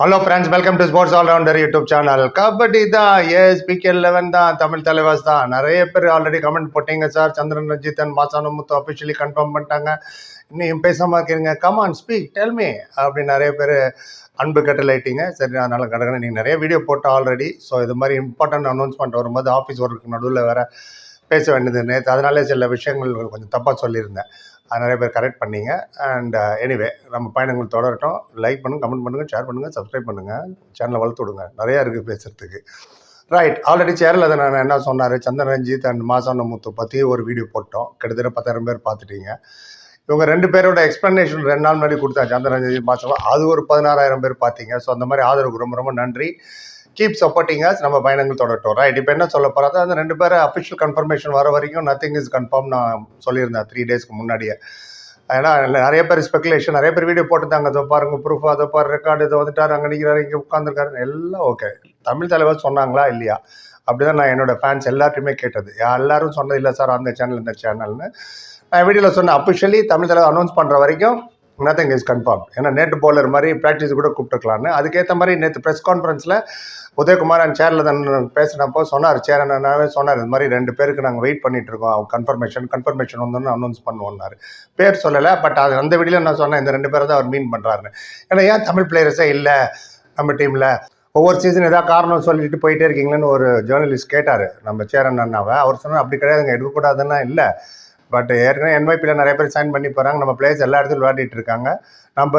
Hello friends welcome to sports allrounder YouTube channel kabaddi தான் S PK eleven தான் தமிழ் தலைவாஸ் தான். நிறைய பேர் ஆல்ரெடி கமெண்ட் போட்டீங்க sir Chandran Ranjithan Masanamuthu officially confirm பண்ணிட்டாங்க. இன்னும் பேசாமல் இருக்கிறீங்க கமான் ஸ்பீக் டெல்மி அப்படி நிறைய பேர் அன்பு கட்டளைட்டிங்க சரி அதனால் கடற்கரை நீங்கள் நிறைய வீடியோ போட்டோம் ஆல்ரெடி ஸோ இது மாதிரி இம்பார்ட்டன்ட் அனௌன்ஸ்மெண்ட் வரும்போது ஆஃபீஸ் ஒர்க்கு நடுவில் வேறு பேச வேண்டியது நேற்று அதனாலே சில விஷயங்கள் கொஞ்சம் தப்பாக சொல்லியிருந்தேன். அது நிறைய பேர் கரெக்ட் பண்ணீங்க. அண்ட் எனிவே uh, நம்ம பயணங்கள் தொடரட்டும். லைக் பண்ணுங்கள் கமெண்ட் பண்ணுங்கள் ஷேர் பண்ணுங்கள் சப்ஸ்கிரைப் பண்ணுங்கள் சேனலை வளர்த்து விடுங்க. நிறையா இருக்குது பேசுகிறதுக்கு ரைட் ஆல்ரெடி சேரில் அதை நான் என்ன சொன்னார்? சந்திரன் ரஞ்சித் அண்ட் மாசான முத்து பற்றி ஒரு வீடியோ போட்டோம். கிட்டத்தட்ட பத்தாயிரம் பேர் பார்த்துட்டீங்க. இவங்க ரெண்டு பேரோட எக்ஸ்ப்ளனேஷன் ரெண்டு நாள் முன்னாடி கொடுத்தா சந்திரன் ரஞ்சித் மாசம் அது ஒரு பதினாறாயிரம் பேர் பார்த்தீங்க. ஸோ அந்த மாதிரி ஆதரவுக்கு ரொம்ப ரொம்ப நன்றி. கீப் சப்போர்ட்டிங் அஸ் நம்ம பயணங்கள் தொடரட்டும். ரைட் இப்போ என்ன சொல்ல போகிறதா அந்த ரெண்டு பேரும் அஃபிஷியல் கன்ஃபர்மேஷன் வர வரைக்கும் நத்திங் இஸ் கன்ஃபார்ம் நான் சொல்லியிருந்தேன் த்ரீ டேஸ்க்கு முன்னாடியே. ஏன்னா நிறைய பேர் ஸ்பெகுலேஷன் நிறைய பேர் வீடியோ போட்டுருந்தாங்க. அதை பாருங்க ப்ரூஃப் அதை பாரு ரெக்கார்டு இதை வந்துட்டார் அங்கே நிற்கிறாரு இங்கே உட்காந்துருக்காரு எல்லாம் ஓகே தமிழ் தலைவர் சொன்னாங்களா இல்லையா? அப்படிதான் நான் என்னோட ஃபேன்ஸ் எல்லார்ட்டையுமே கேட்டது. எல்லாரும் சொன்னது இல்லை சார் அந்த சேனல் இந்த சேனல்னு நான் வீடியோவில் சொன்னேன் அஃபிஷியலி தமிழ் தலைவர் அனௌன்ஸ் பண்ணுற வரைக்கும் நத்திங் இஸ் கன்ஃபார்ம் ஏன்னா நேற்று போலர் மாதிரி ப்ராக்டிஸ் கூட கூப்பிட்டுருக்கலான்னு அதுக்கேற்ற மாதிரி நேற்று ப்ரெஸ் கான்ஃபரன்ஸில் உதயகுமார் அண்ட் சேரில் தான் பேசினப்போ சொன்னார். சேர் அண்ணனாவே சொன்னார் இது மாதிரி ரெண்டு பேருக்கு நாங்கள் வெயிட் பண்ணிகிட்ருக்கோம் இருக்கோம். கன்ஃபர்மேஷன் கன்ஃபர்மேஷன் வந்தோன்னு அனௌன்ஸ் பண்ணுவோம்னாரு பேர் சொல்லலை பட் அது அந்த வீடியோ நான் சொன்னேன் இந்த ரெண்டு பேரை தான் அவர் மீன் பண்ணுறாருன்னு ஏன்னா ஏன் தமிழ் பிளேயர்ஸே இல்லை நம்ம டீமில் ஒவ்வொரு சீசன் ஏதாவது காரணம் சொல்லிட்டு போயிட்டே இருக்கீங்களேன்னு ஒரு ஜேர்னலிஸ்ட் கேட்டார். நம்ம சேரன் அண்ணாவை. அவர் சொன்னார் அப்படி கிடையாதுங்க எடுக்கக்கூடாதுன்னா இல்லை. பட் ஏற்கனவே என்ஒய்பியில் நிறைய பேர் சைன் பண்ணி போகிறாங்க நம்ம பிளேயர்ஸ் எல்லா இடத்துலையும் விளையாடிட்டு இருக்காங்க. நம்ம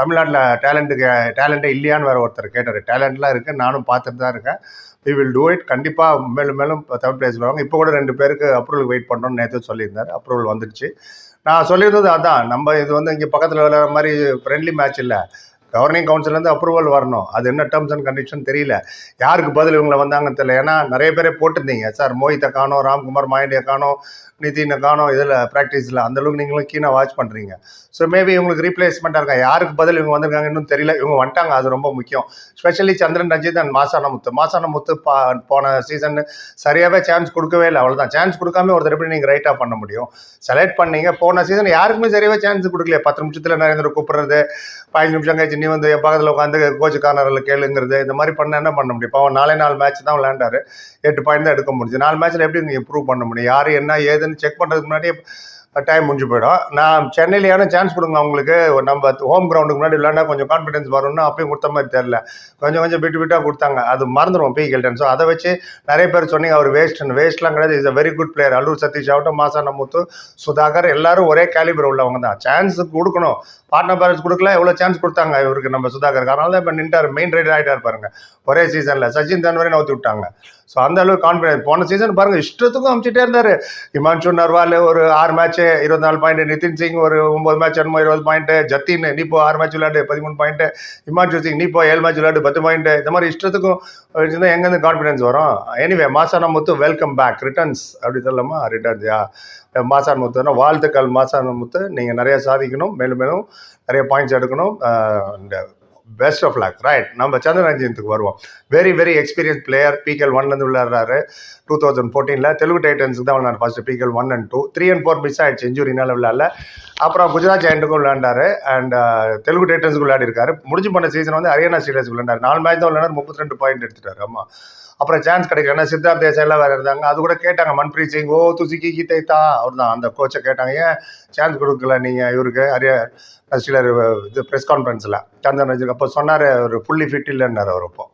தமிழ்நாட்டில் டேலண்ட்டுக்கு டேலண்ட்டே இல்லையான்னு வேறு ஒருத்தர் கேட்டார். டேலண்ட்லாம் இருக்குது நானும் பார்த்துட்டு தான் இருக்கேன். வி வில் டூ இட் கண்டிப்பாக மேலும் மேலும் தமிழ் பிளேயர்ஸ் வருவாங்க. இப்போ கூட ரெண்டு பேருக்கு அப்ரூவல் வெயிட் பண்ணுறோம்னு நேற்று சொல்லியிருந்தார். அப்ரூவல் வந்துடுச்சு நான் சொல்லியிருந்தது அதான். நம்ம இது வந்து இங்கே பக்கத்தில் விளையாடுற மாதிரி ஃப்ரெண்ட்லி மேட்ச் இல்லை. கவர்னிங் கவுன்சிலேருந்து அப்ரூவல் வரணும். அது என்ன டேர்ம்ஸ் அண்ட் கண்டிஷன் தெரியல. யாருக்கு பதில் இவங்களை வந்தாங்கன்னு தெரியல. ஏன்னா நிறைய பேரே போட்டிருந்தீங்க. சார் மோஹித்தை காணோம் ராம்குமார் மாயண்டியை காணோம் நிதினை காணோம் இதில் ப்ராக்டிஸில் அந்தளவுக்கு நீங்களும் கீழே வாட்ச் பண்ணுறீங்க ஸோ மேபி இவங்களுக்கு ரீப்ளேஸ்மெண்ட்டாக இருக்கா யாருக்கு பதில் இவங்க வந்திருக்காங்க இன்னும் தெரியல. இவங்க வந்துட்டாங்க. அது ரொம்ப முக்கியம். ஸ்பெஷலி சந்திரன் ரஞ்சித் அண்ட் மாசான முத்து மாசான முத்து பா போன சீசன் சரியாகவே சான்ஸ் கொடுக்கவே இல்லை. அவ்வளோதான் சான்ஸ் கொடுக்காம ஒருத்தர் எப்படி நீங்கள் ரைட்டாக பண்ண முடியும். செலக்ட் பண்ணீங்க. போன சீசன் யாருக்குமே சரியாகவே சான்ஸ் கொடுக்கல பத்து நிமிஷத்தில் நரேந்திர கூப்பிட்றது பதினஞ்சு நிமிஷம் கழிச்சு நீ வந்து என் பக்கத்தில் உட்காந்து கோச்சு கார்னரில் கேளுங்கிறது இந்த மாதிரி பண்ண என்ன பண்ண முடியும்? இப்போ அவன் நாலே நாலு மேட்ச் தான் விளையாண்டாரு. எட்டு பாயிண்ட் தான் எடுக்க முடிஞ்சு நாலு மேட்ச்சில் எப்படி நீங்கள் இம்ப்ரூவ் பண்ண முடியும்? யார் என்ன ஏதுன்னு செக் பண்ணுறதுக்கு முன்னாடியே டைம் முடிஞ்சு போயிடும். நான் சென்னையில் ஏன்னா சான்ஸ் கொடுங்க அவங்களுக்கு நம்ம ஹோம் கிரவுண்டுக்கு முன்னாடி விளையாண்டா கொஞ்சம் கான்ஃபிடன்ஸ் வரும்னு அப்பயும் கொடுத்த மாதிரி தெரில கொஞ்சம் கொஞ்சம் விட்டு விட்டாக கொடுத்தாங்க. அது மறந்துடுவோம் பி கேல்டன் ஸோ அதை வச்சு நிறைய பேர் சொன்னீங்க அவர் வேஸ்ட்னு வேஸ்ட்லாம் கிடையாது. Is a very good player Allur Satish ஆகட்டும் மாசான முத்து சுதாகர் எல்லாரும் ஒரே கேலிபர் உள்ளவங்க தான். சான்ஸ் கொடுக்கணும். பார்ட்னர் பேரன்ஸ் கொடுக்கல எவ்வளோ சான்ஸ் கொடுத்தாங்க இவருக்கு நம்ம சுதாகர் அதனால தான் இப்போ நின்றார். மெயின் ரைடர் ஆகிட்டார் பாருங்க. ஒரே சீசனில் சச்சின் தன்வரை நவுத்தி விட்டாங்க. ஸோ அந்த அளவுக்கு கான்ஃபிடன்ஸ் போன சீசன் பாருங்க இஷ்டத்துக்கும் அமைச்சிட்டே இருந்தார். இமான்சு நர்வால் ஒரு ஆறு மேட்ச்சு இருபத்தி நாலு பாயிண்ட் நிதின் சிங் ஒரு ஒன்பது மேட்ச் என்னமோ இருபது பாயிண்ட் ஜத்தின் நீ போ ஆறு மேட்ச் விளையாடு பதிமூணு பாயிண்ட் இமான்சு சிங் நீ போ ஏழு மேட்ச் விளையாடு பத்து பாயிண்ட் இந்த மாதிரி இஷ்டத்துக்கும் இருந்தால் எங்கேருந்து கான்ஃபிடன்ஸ் வரும்? எனிவே மாசான முத்து வெல்கம் பேக் ரிட்டர்ன்ஸ் அப்படி சொல்லலாமா? ரிட்டர்ன்ஸ் யா மாசான் முத்துனா வாழ்த்துக்கள் மாசான முத்து. நீங்கள் நிறைய சாதிக்கணும் மேலும் மேலும் நிறைய பாயிண்ட்ஸ் எடுக்கணும். இந்த பெஸ்ட் ஆஃப் லாக் ரைட் நம்ம சந்திரரஞ்சனத்துக்கு வருவோம். Very very experience player PKL ஒன்லேருந்து விளையாடுறாரு டூ தௌசண்ட் ஃபோர்டீனில் தெலுங்கு டைட்டன்ஸுக்கு தான் விளையாடு first PKL one and two three and four miss ஆயிடுச்சு இன்ஜுரினால விளையாடல. அப்புறம் குஜராத் ஜெயண்ட்டுக்கும் விளையாண்டாரு. அண்ட் தெலுங்கு டைட்டன்ஸுக்கு விளையாடிருக்காரு. முடிஞ்சு போன சீசன் வந்து ஹரியானா ஸ்டீலர்ஸ்க்கு விளையாண்டாரு. நாலு மேட்ச் தான் விளையாடாரு முப்பத்தி ரெண்டு பாயிண்ட் எடுத்துட்டாரு. ஆமாம் அப்புறம் சான்ஸ் கிடைக்கல. ஏன்னா சித்தார்த் தேசாய் எல்லாம் வேறு இருந்தாங்க. அது கூட கேட்டாங்க மன்பிரீத் சிங் ஓ துசிக்கி கீதைத்தா அவர் தான் அந்த கோச்சை கேட்டாங்க ஏன் சான்ஸ் கொடுக்கல நீங்கள் இவருக்கு? ஹரியா ஸ்டீலர் இது ப்ரெஸ் கான்ஃபரன்ஸில் சந்திரன் ரஜிக் அப்போ சொன்னார் ஒரு ஃபுல்லி ஃபிட் இல்லைன்னார் அவர் அப்போ.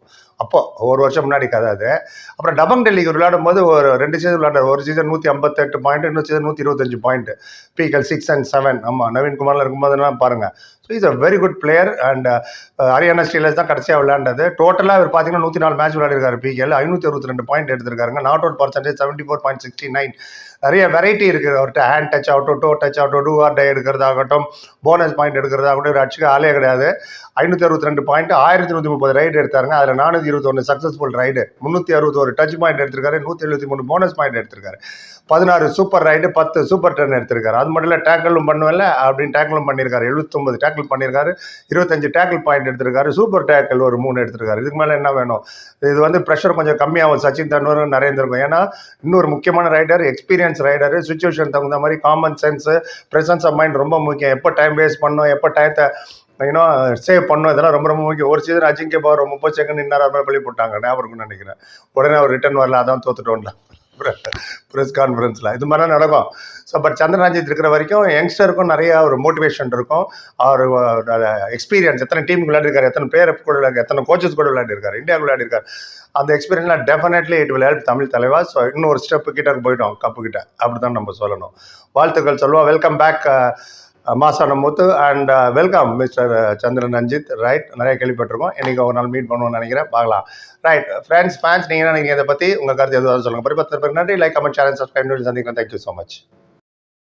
அப்போ ஒரு வருஷம் முன்னாடி கதை அது. அப்புறம் டபங் டெல்லிக்கு விளையாடும் போது ஒரு ரெண்டு சீசன் விளையாண்டார். ஒரு சீசன் நூற்றி ஐம்பத்தெட்டு பாயிண்ட் இன்னொரு சீசன் நூற்றி இருபத்தஞ்சு point PKL six and seven ஆமாம் நவீன்குமாரில் இருக்கும்போதுலாம் பாருங்கள் so is a very good player and Haryana Steelers தான் கடைசியாக விளையாண்டது. டோட்டலாக இவர் பார்த்தீங்கன்னா நூற்றி நாலு மேட்ச் விளையாடிருக்காரு பிகேல் ஐநூற்றி அறுபத்தி ரெண்டு point எடுத்திருக்காருங்க. Not out percentage seventy four point sixty nine நிறைய வெரைட்டி இருக்குது அவர்கிட்ட ஹேண்ட் டச் ஆகட்டும் டோ டச் ஆகட்டும் டூ ஆர் டே எடுக்கிறதாகட்டும் போனஸ் பாயிண்ட் எடுக்கிறதாகட்டும் ஒரு அச்சுக்கு ஆளே கிடையாது. ஐநூற்றி அறுபத்தி ரெண்டு பாயிண்ட் ஆயிரத்தி நூற்றி முப்பது ரைடு எடுத்தாருங்க. அதில் நானூற்றி இருபத்தொன்று சக்ஸஸ்ஃபுல் ரைடு முந்நூற்றி அறுபத்தொரு டச் பாயிண்ட் எடுத்திருக்காரு. நூற்றி எழுபத்தி மூணு போனஸ் பாயிண்ட் எடுத்திருக்காரு. பதினாறு சூப்பர் ரைடு பத்து சூப்பர் டென் எடுத்திருக்காரு. அது மட்டும் இல்லை டேக்கிளும் பண்ணுவேன்ல அப்படின்னு டேக்கிளும் பண்ணியிருக்காரு எழுபத்தொம்பது டேக்கிள் பண்ணியிருக்காரு இருபத்தஞ்சு டேக்கிள் பாயிண்ட் எடுத்திருக்காரு. சூப்பர் டேக்கிள் ஒரு மூணு எடுத்திருக்காரு. இதுக்கு மேலே என்ன வேணும்? இது வந்து ப்ரெஷர் கொஞ்சம் கம்மியாகும். சச்சின் தண்டூர் நரேந்திரக்கும் ஏன்னா இன்னொரு முக்கியமான ரைடர் எக்ஸ்பீரியன்ஸ் ரைடர் சுச்சுவேஷன் தகுந்த மாதிரி common sense presence of mind ரொம்ப முக்கியம். எப்போ டைம் வேஸ்ட் பண்ணும் எப்போ டயத்தை இன்னும் சேவ் பண்ணோம் இதெல்லாம் ரொம்ப ரொம்ப முக்கியம். ஒரு சீசன் அஜிங்கே பவர் முப்பது செகண்ட் இன்னும் பள்ளி போட்டாங்க. ஞாபகம் நினைக்கிறேன். உடனே அவர் ரிட்டர்ன் வரல அதான் தோத்துட்டோம்ல. ப்ரெஸ் கான்ஃபரன்ஸில் இது மாதிரிலாம் நடக்கும். ஸோ பட் சந்திரராஜித் இருக்கிற வரைக்கும் யங்ஸ்டருக்கும் நிறைய ஒரு மோட்டிவேஷன் இருக்கும். அவர் எக்ஸ்பீரியன்ஸ் எத்தனை டீம் விளையாடிருக்காரு எத்தனை பேர் கூட விளையாடி எத்தனை கோச்சஸ் கூட விளையாடிருக்காரு இந்தியா விளையாடிருக்காரு. அந்த எக்ஸ்பீரியன்ஸ்லாம் definitely it will help Tamil Thalaiva. So இன்னும் ஒரு ஸ்டெப்பு கிட்ட போயிட்டோம் கப்பு கிட்ட. அப்படி தான் நம்ம சொல்லணும். வாழ்த்துக்கள் சொல்லுவோம் welcome back Masanamuthu and welcome mister Chandran Ranjith. Right நிறைய கேள்விப்பட்டிருக்கோம். இன்னைக்கு ஒரு நாள் மீட் பண்ணுவோம்னு நினைக்கிறேன். பார்க்கலாம். ரைட் ஃப்ரெண்ட்ஸ் ஃபேன்ஸ் நீங்கள் நினைக்கிறீங்க? இதை பற்றி உங்கள் கருத்து எதுவும் சொல்லுங்கள் பரிபத்திர நன்றி. லைக் கமெண்ட் சேனல் சப்ஸ்கிரைப் சந்திக்கிறேன் தேங்க்யூ ஸோ மச்